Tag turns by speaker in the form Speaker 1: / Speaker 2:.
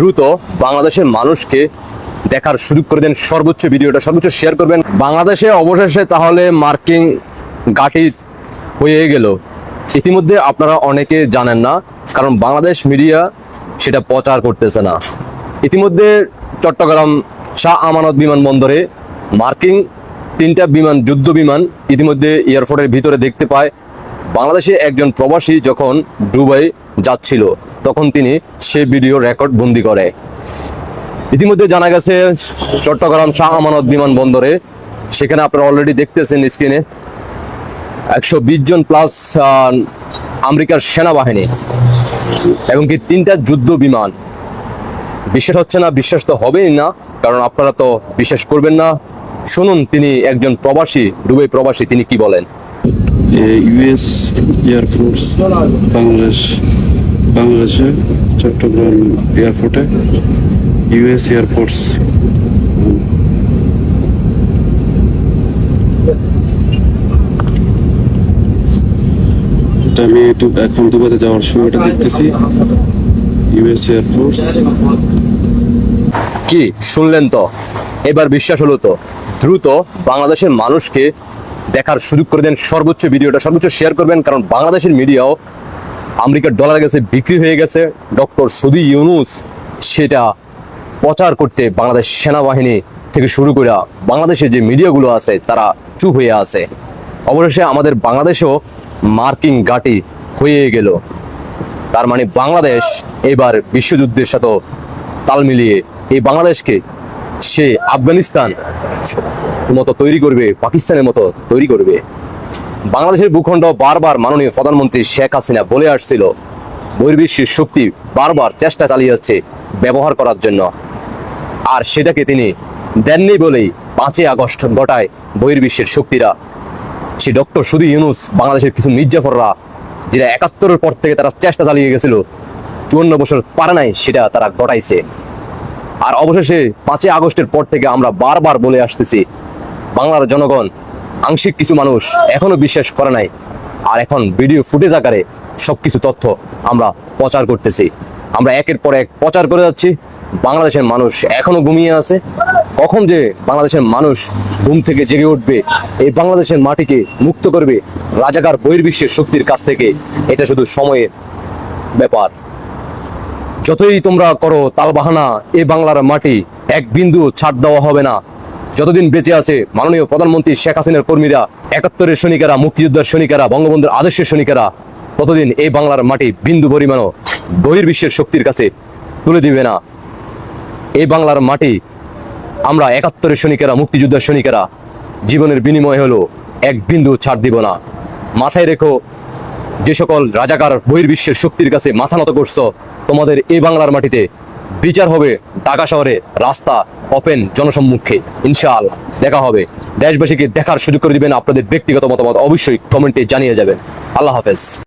Speaker 1: দ্রুত বাংলাদেশের মানুষকে দেখার সুযোগ করে দেন সর্বোচ্চ ভিডিওটা, সর্বোচ্চ শেয়ার করবেন। বাংলাদেশে অবশেষে তাহলে মার্কিং গাটি হয়ে গেল। ইতিমধ্যে আপনারা অনেকে জানেন না, কারণ বাংলাদেশ মিডিয়া সেটা প্রচার করতেছে না। ইতিমধ্যে চট্টগ্রাম শাহ আমানত বিমানবন্দরে মার্কিং তিনটা বিমান, যুদ্ধ বিমান ইতিমধ্যে এয়ারপোর্টের ভিতরে দেখতে পায়। বাংলাদেশে একজন প্রবাসী যখন দুবাই যাচ্ছিল তখন তিনি সে ভিডিও রেকর্ড বন্দি করে। ইতিমধ্যে জানা গেছে, চট্টগ্রাম শাহ আমানত বিমানবন্দরে সেখানে আপনারা অলরেডি দেখতেছেন স্ক্রিনে একশো বিশ জন প্লাস আমেরিকার সেনাবাহিনী এবং কি তিনটা যুদ্ধ বিমান। বিশ্বাস হচ্ছে না বিশ্বাস তো হবেই না, কারণ আপনারা তো বিশ্বাস করবেন না। শুনুন, তিনি একজন প্রবাসী, দুবাই প্রবাসী, তিনি কি বলেন?
Speaker 2: ইউএস এয়ারফোর্স বাংলাদেশ বাংলাদেশে চট্টগ্রাম এয়ারপোর্টে ইউএস এয়ারফোর্স আমি এখন দুবাইতে যাওয়ার সময়টা দেখতেছি। ইউএস এয়ারফোর্স
Speaker 1: কি শুনলেন তো? এবার বিশ্বাস হলো তো। দ্রুত বাংলাদেশের মানুষকে দেখার সুযোগ করে দেন সর্বোচ্চ ভিডিওটা, সর্বোচ্চ শেয়ার করবেন, কারণ বাংলাদেশের মিডিয়াও আমেরিকার ডলার গেছে বিক্রি হয়ে গেছে। ডক্টর সুদি ইউনুস সেটা প্রচার করতে বাংলাদেশ সেনাবাহিনী থেকে শুরু করে বাংলাদেশের যে মিডিয়াগুলো আছে, তারা চুপ হয়ে আছে। অবশেষে আমাদের বাংলাদেশও মার্কিং গাটি হয়ে গেল। তার মানে বাংলাদেশ এবার বিশ্বযুদ্ধের সাথে তাল মিলিয়ে এই বাংলাদেশকে সে আফগানিস্তান মতো তৈরি করবে, পাকিস্তানের মতো তৈরি করবে। বাংলাদেশের ভূখণ্ড বারবার মাননীয় প্রধানমন্ত্রী শেখ হাসিনা বলে আসছিল। বহির্বিশ্বের শক্তি বারবার চেষ্টা চালিয়ে যাচ্ছে ব্যবহার করার জন্য। আর সেটাকে তিনি দেননি বলেই পাঁচই আগস্ট ঘটায় বহির্বিশ্বের শক্তিরা। সে ডক্টর শুধু ইউনুস, বাংলাদেশের কিছু মির্জাফররা যেটা একাত্তরের পর থেকে তারা চেষ্টা চালিয়ে গেছিল, চুয়ান্ন বছর পারে নাই সেটা তারা ঘটাইছে। আর অবশেষে পাঁচই আগস্টের পর থেকে আমরা বারবার বলে আসতেছি, বাংলার জনগণ আংশিক কিছু মানুষ এখনও বিশ্বাস করে নাই। আর এখন ভিডিও ফুটেজ আকারে সবকিছু তথ্য আমরা প্রচার করতেছি। আমরা একের পর এক প্রচার করে যাচ্ছি। বাংলাদেশের মানুষ এখনও ঘুমিয়ে আছে। কখন যে বাংলাদেশের মানুষ ঘুম থেকে জেগে উঠবে, এই বাংলাদেশের মাটিকে মুক্ত করবে, রাজাকার বহির্বিশ্বের শক্তির কাছ থেকে, এটা শুধু সময়ের ব্যাপার। যতই তোমরা করো তালবাহানা এ বাংলার মাটি এক বিন্দু ছাড় দেওয়া হবে না। যতদিন বেঁচে আছে, মাননীয় প্রধানমন্ত্রী শেখ হাসিনার কর্মীরা, একাত্তরের সৈনিকেরা, মুক্তিযোদ্ধার সৈনিকেরা, বঙ্গবন্ধুর আদর্শের সৈনিকেরা, ততদিন এই বাংলার মাটি বিন্দু পরিমাণও বহির্বিশ্বের শক্তির কাছে তুলে দিবে না। এই বাংলার মাটি আমরা একাত্তরের সৈনিকেরা, মুক্তিযোদ্ধার সৈনিকেরা, জীবনের বিনিময় হলো এক বিন্দু ছাড় দিব না। মাথায় রেখো, যে সকল রাজাকার বহির্বিশ্বের শক্তির কাছে মাথা নত করছ, তোমাদের এই বাংলার মাটিতে বিচার হবে ঢাকা শহরে। রাস্তা ওপেন জনসম্মুখে। ইনশাআল্লাহ দেখা হবে। দেশবাসীকে দেখার সুযোগ করে দিবেন আপনাদের ব্যক্তিগত মতামত অবশ্যই কমেন্টে জানিয়ে যাবেন। আল্লাহ হাফেজ।